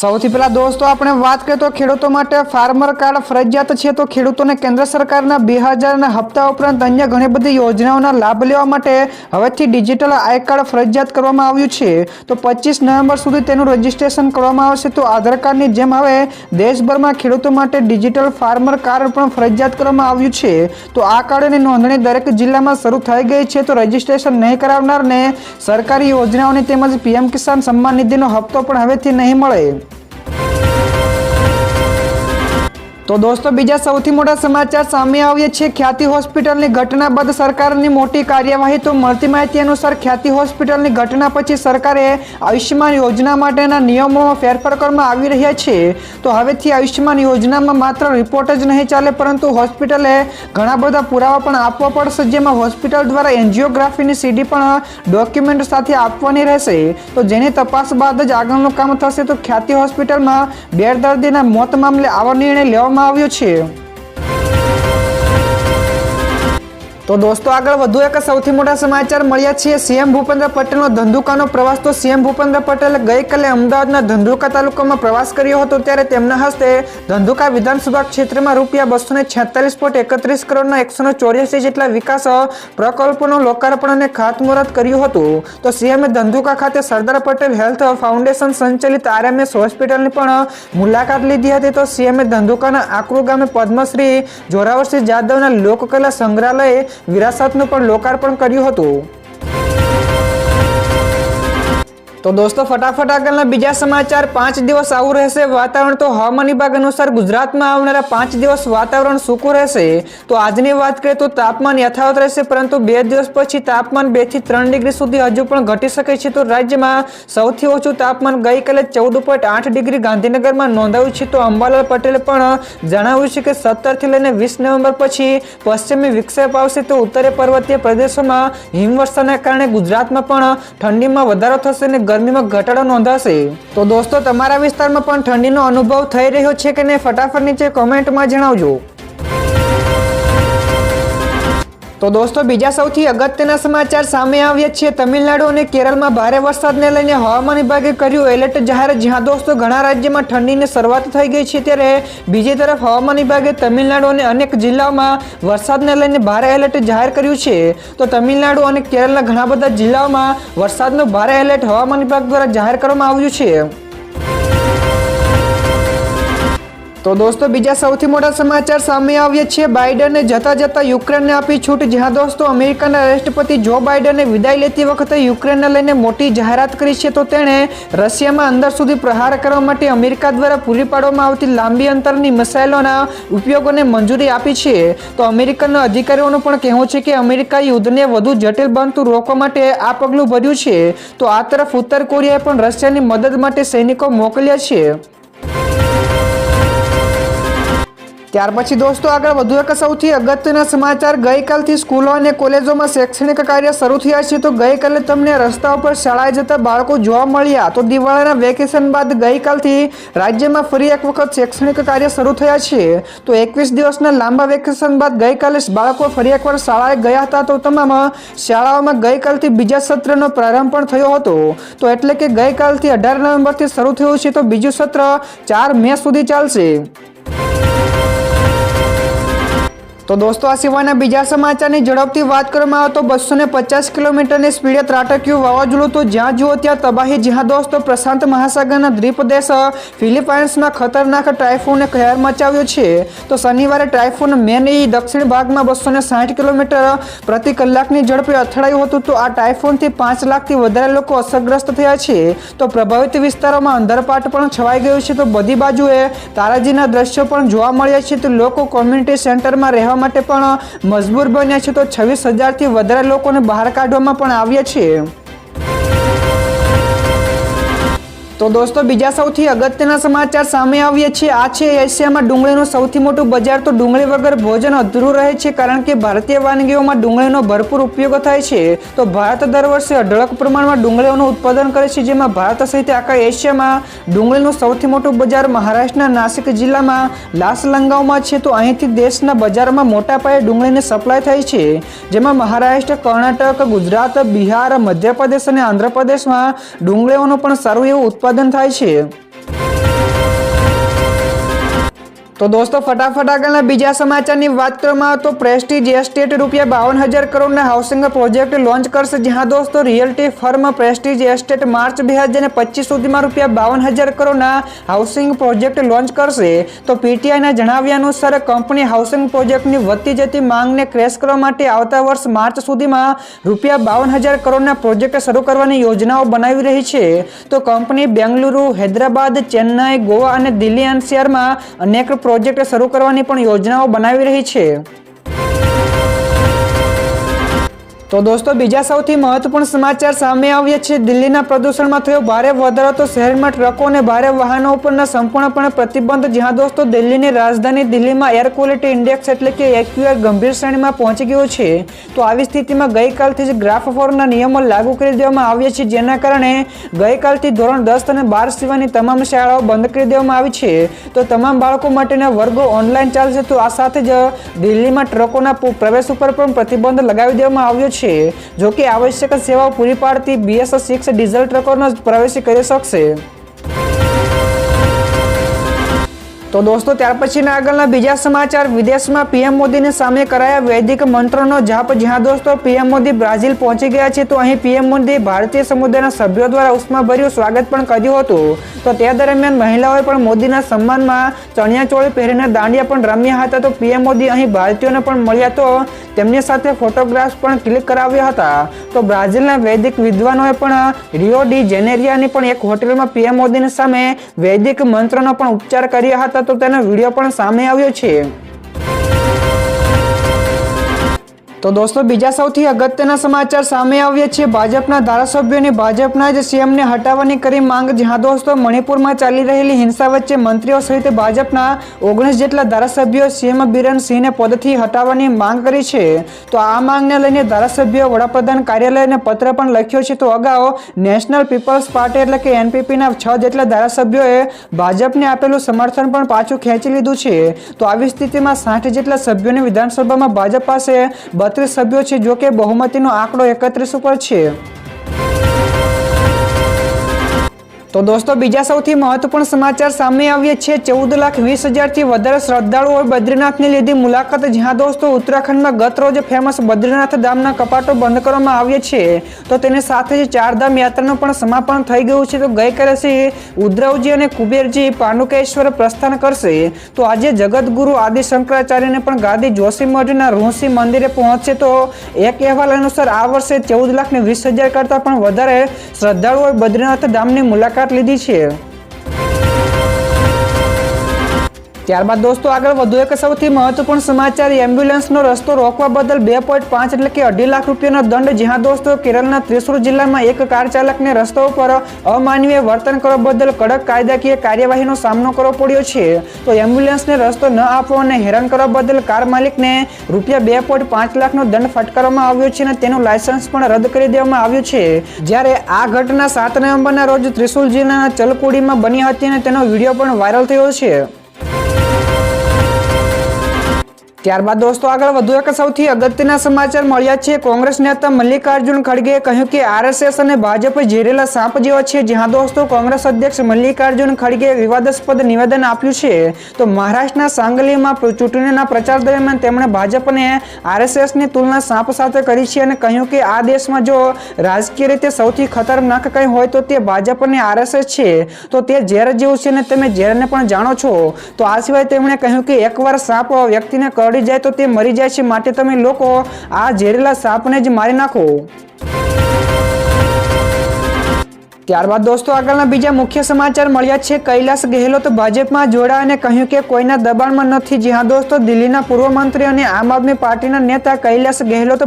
સૌથી પહેલા દોસ્તો, આપણે વાત કરીએ તો ખેડૂતો માટે ફાર્મર કાર્ડ ફરજિયાત છે. તો ખેડૂતોને કેન્દ્ર સરકારના બે હજારના હપ્તા ઉપરાંત અન્ય ઘણી બધી યોજનાઓના લાભ લેવા માટે હવેથી ડિજિટલ આઈ કાર્ડ ફરજિયાત કરવામાં આવ્યું છે. તો પચીસ નવેમ્બર સુધી તેનું રજીસ્ટ્રેશન કરવામાં આવશે. તો આધાર કાર્ડની જેમ હવે દેશભરમાં ખેડૂતો માટે ડિજિટલ ફાર્મર કાર્ડ પણ ફરજિયાત કરવામાં આવ્યું છે. તો આ કાર્ડની નોંધણી દરેક જિલ્લામાં શરૂ થઈ ગઈ છે. તો રજીસ્ટ્રેશન નહીં કરાવનારને સરકારી યોજનાઓની તેમજ પીએમ કિસાન સન્માન નિધિનો હપ્તો પણ હવેથી નહીં મળે. તો દોસ્તો, બીજા સૌથી મોટા સમાચાર સામે આવ્યા છે. ખ્યાતિ હોસ્પિટલની ઘટના બાદ સરકારની મોટી કાર્યવાહી તો મળતી માહિતી અનુસાર ખ્યાતિ હોસ્પિટલની ઘટના પછી સરકારે આયુષ્યમાન યોજના માટેના નિયમોમાં ફેરફાર કરવામાં આવી રહ્યા છે. તો હવેથી આયુષ્યમાન યોજનામાં માત્ર રિપોર્ટ જ નહીં ચાલે, પરંતુ હોસ્પિટલે ઘણા બધા પુરાવા પણ આપવા પડશે, જેમાં હોસ્પિટલ દ્વારા એન્જિયોગ્રાફીની સીડી પણ ડોક્યુમેન્ટ સાથે આપવાની રહેશે. તો જેની તપાસ બાદ જ આગળનું કામ થશે, તો ખ્યાતિ હોસ્પિટલમાં બે દર્દીના મોત મામલે આવા નિર્ણય લેવામાં આવ્યો છે તો દોસ્તો, આગળ વધુ એક સૌથી મોટા સમાચાર મળ્યા છે સીએમ ભૂપેન્દ્ર પટેલનો ધંધુકાનો પ્રવાસ તો સીએમ ભૂપેન્દ્ર પટેલે ગઈકાલે અમદાવાદના ધંધુકા તાલુકામાં પ્રવાસ કર્યો હતો ત્યારે તેમના હસ્તે ધંધુકા વિધાનસભા ક્ષેત્રમાં રૂપિયા બસો ને છેતાલીસ પોઈન્ટ એકત્રીસ કરોડના એકસો ચોર્યાસી જેટલા વિકાસ પ્રકલ્પોનું લોકાર્પણ અને ખાતમુહૂર્ત કર્યું હતું. તો સીએમએ ધંધુકા ખાતે સરદાર પટેલ હેલ્થ ફાઉન્ડેશન સંચાલિત આરએમએસ હોસ્પિટલની પણ મુલાકાત લીધી હતી. તો સીએમએ ધંધુકાના આકરુ ગામે પદ્મશ્રી જોરાવરસિંહ જાદવના લોકકલા સંગ્રહાલય વિરાસતનું પણ લોકાર્પણ કર્યું હતું. તો દોસ્તો, ફટાફટ આગળના બીજા સમાચાર. પાંચ દિવસ આવું રહેશે, વાતાવરણ તો હવામાન વિભાગ અનુસાર ગુજરાતમાં આવનારા પાંચ દિવસ વાતાવરણ સૂકું રહેશે. તો આજની વાત કરીએ તો તાપમાન યથાવત રહેશે, પરંતુ બે દિવસ પછી તાપમાન બેથી ત્રણ ડિગ્રી સુધી હજુ પણ ઘટી શકે છે. તો રાજ્યમાં સૌથી ઓછું તાપમાન ગઈકાલે ચૌદ પોઈન્ટ આઠ ડિગ્રી ગાંધીનગરમાં નોંધાયું છે. તો અંબાલાલ પટેલે પણ જણાવ્યું છે કે સત્તરથી લઈને વીસ નવેમ્બર પછી પશ્ચિમી વિક્ષેપ આવશે. તો ઉત્તરે પર્વતીય પ્રદેશોમાં હિમવર્ષાના કારણે ગુજરાતમાં પણ ઠંડીમાં વધારો થશે અને ગરમીમાં ઘટાડો નોંધાશે? તો દોસ્તો, તમારા વિસ્તારમાં પણ ઠંડીનો અનુભવ થઈ રહ્યો છે કે નહીં? ફટાફટ નીચે કોમેન્ટમાં જણાવજો. તો દોસ્તો, બીજા સૌથી અગત્યના સમાચાર સામે આવ્યા છે. તમિલનાડુ અને કેરળમાં ભારે વરસાદને લઈને હવામાન વિભાગે કર્યું એલર્ટ જાહેર, જ્યાં દોસ્તો ઘણા રાજ્યમાં ઠંડીની શરૂઆત થઈ ગઈ છે. ત્યારે બીજી તરફ હવામાન વિભાગે તમિલનાડુ અને અનેક જિલ્લાઓમાં વરસાદને લઈને ભારે એલર્ટ જાહેર કર્યું છે. તો તમિલનાડુ અને કેરળના ઘણા બધા જિલ્લાઓમાં વરસાદનું ભારે એલર્ટ હવામાન વિભાગ દ્વારા જાહેર કરવામાં આવ્યું છે. તો દોસ્તો, બીજા સૌથી મોટા સમાચાર સામે આવ્યા છે. બાઇડને જતા જતા યુક્રેનને આપી છૂટ. જ્યાં દોસ્તો, અમેરિકાના રાષ્ટ્રપતિ જો બાઇડને વિદાય લેતી વખતે યુક્રેનને લઈને મોટી જાહેરાત કરી છે, તો તેણે રશિયામાં અંદર સુધી પ્રહાર કરવા માટે અમેરિકા દ્વારા પૂરી પાડવામાં આવતી લાંબી અંતરની મિસાઇલોના ઉપયોગોને મંજૂરી આપી છે. તો અમેરિકનના અધિકારીઓનું પણ કહેવું છે કે અમેરિકા યુદ્ધને વધુ જટિલ બનતું રોકવા માટે આ પગલું ભર્યું છે. તો આ તરફ ઉત્તર કોરિયાએ પણ રશિયાની મદદ માટે સૈનિકો મોકલ્યા છે. ત્યાર પછી દોસ્તો આગળ વધુ એક સૌથી અગત્યના સમાચાર. ગઈકાલથી સ્કૂલો અને કોલેજોમાં શૈક્ષણિક કાર્ય શરૂ થયા છે તો ગઈકાલે તમને રસ્તા ઉપર શાળાએ જતા બાળકો જોવા મળ્યા. તો દિવાળીના વેકેશન બાદ ગઈકાલથી રાજ્યમાં ફરી એક વખત શૈક્ષણિક કાર્ય શરૂ થયા છે. તો એકવીસ દિવસના લાંબા વેકેશન બાદ ગઈકાલે બાળકો ફરી એકવાર શાળાએ ગયા હતા તો તમામ શાળાઓમાં ગઈકાલથી બીજા સત્રનો પ્રારંભ પણ થયો હતો. તો એટલે કે ગઈકાલથી અઢાર નવેમ્બરથી શરૂ થયું છે તો બીજું સત્ર ચાર મે સુધી ચાલશે. તો દોસ્તો, આ સિવાયના બીજા સમાચારની ઝડપથી વાત કરવામાં આવે તો બસો ને પચાસ કિલોમીટરની સ્પીડે ત્રાટક્યું વાવાઝોડું તો જ્યાં જુઓ ત્યાં તબાહી જ્યાં દોસ્તો, પ્રશાંત મહાસાગરના દ્વીપદેશ ફિલિપાઇન્સમાં ખતરનાક ટ્રાયફોને કહેર મચાવ્યો છે. તો શનિવારે ટાઇફૂન મેનઈ દક્ષિણ ભાગમાં બસો ને સાઠ કિલોમીટર પ્રતિ કલાકની ઝડપે અથડાયું હતું. તો આ ટાયફોનથી પાંચ લાખથી વધારે લોકો અસરગ્રસ્ત થયા છે. તો પ્રભાવિત વિસ્તારોમાં અંધારપાટ પણ છવાઈ ગયું છે. તો બધી બાજુએ તારાજીના દ્રશ્યો પણ જોવા મળ્યા છે. તો લોકો કોમ્યુનિટી સેન્ટરમાં રહેવા માટે પણ મજબૂર બન્યા છે. તો છવ્વીસ હજારથી વધારે લોકોને બહાર કાઢવામાં પણ આવ્યા છે તો દોસ્તો, બીજા સૌથી અગત્યના સમાચાર સામે આવીએ છીએ. આ છે એશિયામાં ડુંગળીનું સૌથી મોટું બજાર. તો ડુંગળી વગર ભોજન અધૂરું રહે છે કારણ કે ભારતીય વાનગીઓમાં ડુંગળીનો ભરપૂર ઉપયોગ થાય છે. તો ભારત દર વર્ષે અઢળક પ્રમાણમાં ડુંગળીઓનું ઉત્પાદન કરે છે, જેમાં ભારત સહિત આખા એશિયામાં ડુંગળીનું સૌથી મોટું બજાર મહારાષ્ટ્રના નાસિક જિલ્લામાં લાસલંગાઓમાં છે. તો અહીંથી દેશના બજારમાં મોટા પાયે ડુંગળીની સપ્લાય થાય છે, જેમાં મહારાષ્ટ્ર, કર્ણાટક, ગુજરાત, બિહાર, મધ્યપ્રદેશ અને આંધ્રપ્રદેશમાં ડુંગળીઓનું પણ સારું એવું ઉત્પાદન થાય છે. તો દોસ્તો, ફટાફટ આગળના બીજા સમાચારની વાત કરવામાં તો પ્રેસ્ટીજ એસ્ટેટ રૂપિયા બાવન હજાર કરોડના હાઉસિંગ પ્રોજેક્ટ લોન્ચ કરશે. જ્યાં દોસ્તો, realty firm Prestige Estate March બે હજાર પચીસ સુધીમાં રૂપિયા બાવન હજાર કરોડના હાઉસિંગ પ્રોજેક્ટ લોન્ચ કરશે. તો પીટીઆઈના જણાવ્યા અનુસાર, કંપની હાઉસિંગ પ્રોજેક્ટની વધતી જતી માંગને ક્રેશ કરવા માટે આવતા વર્ષ માર્ચ સુધીમાં રૂપિયા બાવન હજાર કરોડના પ્રોજેક્ટ શરૂ કરવાની યોજનાઓ બનાવી રહી છે. તો કંપની બેંગલુરુ, હૈદરાબાદ, ચેન્નાઈ, ગોવા અને દિલ્હી એનસીઆરમાં અનેક પ્રોજેક્ટ શરૂ કરવાની પણ યોજનાઓ બનાવી રહી છે. તો દોસ્તો, બીજા સૌથી મહત્વપૂર્ણ સમાચાર સામે આવ્યા છે. દિલ્હીના પ્રદૂષણમાં થયો ભારે વધારો તો શહેરમાં ટ્રકો અને ભારે વાહનો ઉપરના સંપૂર્ણપણે પ્રતિબંધ. જ્યાં દોસ્તો, દિલ્હીની રાજધાની દિલ્હીમાં એર ક્વોલિટી ઇન્ડેક્સ એટલે કે એક્યુઆર ગંભીર શ્રેણીમાં પહોંચી ગયો છે. તો આવી સ્થિતિમાં ગઈકાલથી જ ગ્રાફ ફોરના નિયમો લાગુ કરી દેવામાં આવ્યા છે, જેના કારણે ગઈકાલથી ધોરણ દસ અને બાર સિવાયની તમામ શાળાઓ બંધ કરી દેવામાં આવી છે. તો તમામ બાળકો માટેના વર્ગો ઓનલાઈન ચાલશે. તો આ સાથે જ દિલ્હીમાં ટ્રકોના પ્રવેશ ઉપર પણ પ્રતિબંધ લગાવી દેવામાં આવ્યો છે. જો કે આવશ્યક સેવાઓ પૂરી પાડતી બીએસ સિક્સ ડીઝલ ટ્રકોનો પ્રવેશ કરી શકશે. તો દોસ્તો, ત્યાર પછીના આગળના બીજા સમાચાર. વિદેશમાં પીએમ મોદીની સામે કરાયા વૈદિક મંત્રોનો જાપ. જ્યાં દોસ્તો, પીએમ મોદી બ્રાઝિલ પહોંચી ગયા છે, તો અહીં પીએમ મોદી ભારતીય સમુદાયના સભ્યો દ્વારા ઉષ્માભર્યું સ્વાગત પણ કર્યું હતું. તો તે દરમિયાન મહિલાઓએ પણ મોદીના સન્માનમાં ચણિયાચોળી પહેરીને દાંડિયા પણ રમ્યા હતા. તો પીએમ મોદી અહીં ભારતીયોને પણ મળ્યા તો તેમની સાથે ફોટોગ્રાફ્સ પણ ક્લિક કરાવ્યા હતા. તો બ્રાઝિલના વૈદિક વિદ્વાનોએ પણ રિયો ડી જેનેરિયાની પણ એક હોટેલમાં પીએમ મોદીની સામે વૈદિક મંત્રનો પણ ઉપચાર કર્યા હતા. તો તેનો વીડિયો પણ સામે આવ્યો છે. તો દોસ્તો, બીજા સૌથી અગત્યના સમાચાર સામે આવ્યા છે. ભાજપના ધારાસભ્યોની ભાજપના જ સીએમને હટાવવાની કરી માંગ, જ્યાં દોસ્તો મણિપુરમાં ચાલી રહેલી હિંસા વચ્ચે મંત્રીઓ સહિત ભાજપના ઓગણીસ જેટલા ધારાસભ્યો સીએમ બિરેન સિંહને પદથી હટાવવાની માંગ કરી છે. તો આ માંગને લઈને ધારાસભ્યો વડાપ્રધાન કાર્યાલયને પત્ર પણ લખ્યો છે. તો અગાઉ નેશનલ પીપલ્સ પાર્ટી એટલે કે એનપીપીના છ જેટલા ધારાસભ્યોએ ભાજપને આપેલું સમર્થન પણ પાછું ખેંચી લીધું છે. તો આવી સ્થિતિમાં સાઠ જેટલા સભ્યોની વિધાનસભામાં ભાજપ પાસે બત્રીસ સભ્યો છે જો કે બહુમતીનો આંકડો એકત્રીસ ઉપર છે. તો દોસ્તો, બીજા સૌથી મહત્વપૂર્ણ સમાચાર સામે આવ્યા છે. ચૌદ લાખ વીસ હજારથી વધારે શ્રદ્ધાળુઓએ બદ્રીનાથની લીધી મુલાકાત, જ્યાં દોસ્તો ઉત્તરાખંડમાં ગત રોજ ફેમસ બદ્રીનાથ ધામના કપાટો બંધ કરવામાં આવ્યા છે. તો તેની સાથે જ ચારધામ યાત્રાનું પણ સમાપન થઈ ગયું છે. તો ગઈકાલે શ્રી ઉદ્ધવજી અને કુબેરજી પાંડુકેશ્વર પ્રસ્થાન કરશે. તો આજે જગતગુરુ આદિ શંકરાચાર્યને પણ ગાદી જોશીમઠના ઋષિ મંદિરે પહોંચશે. તો એક અહેવાલ અનુસાર આ વર્ષે ચૌદ લાખને વીસ હજાર કરતાં પણ વધારે શ્રદ્ધાળુઓએ બદ્રીનાથ ધામની મુલાકાત લીધી છે. ત્યારબાદ દોસ્તો, આગળ વધુ એક સૌથી મહત્વપૂર્ણ સમાચાર એમ્બ્યુલન્સનો રસ્તો રોકવા બદલ બે પોઈન્ટ પાંચ એટલે કે અઢી લાખ રૂપિયાનો દંડ, જ્યાં દોસ્તો કેરળના ત્રિશુર જિલ્લામાં એક કાર ચાલકને રસ્તા ઉપર અમાનવીય વર્તન કરવા બદલ કડક કાયદાકીય કાર્યવાહીનો સામનો કરવો પડ્યો છે. તો એમ્બ્યુલન્સને રસ્તો ન આપવો અને હેરાન કરવા બદલ કાર માલિકને રૂપિયા બે પોઈન્ટ પાંચ લાખનો દંડ ફટકારવામાં આવ્યો છે અને તેનું લાયસન્સ પણ રદ કરી દેવામાં આવ્યું છે. જ્યારે આ ઘટના સાત નવેમ્બરના રોજ ત્રિશુલ જિલ્લાના ચલકુડીમાં બની હતી અને તેનો વીડિયો પણ વાયરલ થયો છે. ત્યારબાદ દોસ્તો, આગળ વધુ એક સૌથી અગત્યના સમાચાર મળ્યા છે. કોંગ્રેસ નેતા મલ્લિકાર્જુન ખડગેએ કહ્યું કે આરએસએસ અને ભાજપ ઝેરેલા સાપ જેવા છે. જ્યાં દોસ્તો, કોંગ્રેસ અધ્યક્ષ મલ્લિકાર્જુન ખડગેએ વિવાદાસ્પદ નિવેદન આપ્યું છે. તો મહારાષ્ટ્રના સાંગલીમાં ચૂંટણીના પ્રચાર દરમિયાન તેમણે ભાજપને આરએસએસની તુલના સાપ સાથે કરી છે અને કહ્યું કે આ દેશમાં જો રાજકીય રીતે સૌથી ખતરનાક કંઈ હોય તો તે ભાજપ અને આરએસએસ છે. તો તે ઝેર જેવું છે અને તમે ઝેરને પણ જાણો છો. તો આ સિવાય તેમણે કહ્યું કે એકવાર સાપ વ્યક્તિને કરડી જાય તો તે મરી જાય છે માટે તમે લોકો આ ઝેરીલા સાપને જ મારી નાખો. ત્યારબાદ દોસ્તો આગળના બીજા મુખ્ય સમાચાર મળ્યા છે. કૈલાસ ગેહલોત ભાજપમાં જોડાયા અને કહ્યું કે કોઈના દબાણમાં નથી. જ્યાં દોસ્તો, દિલ્હીના પૂર્વ મંત્રી અને આમ આદમી પાર્ટીના નેતા કૈલાસ ગેહલોત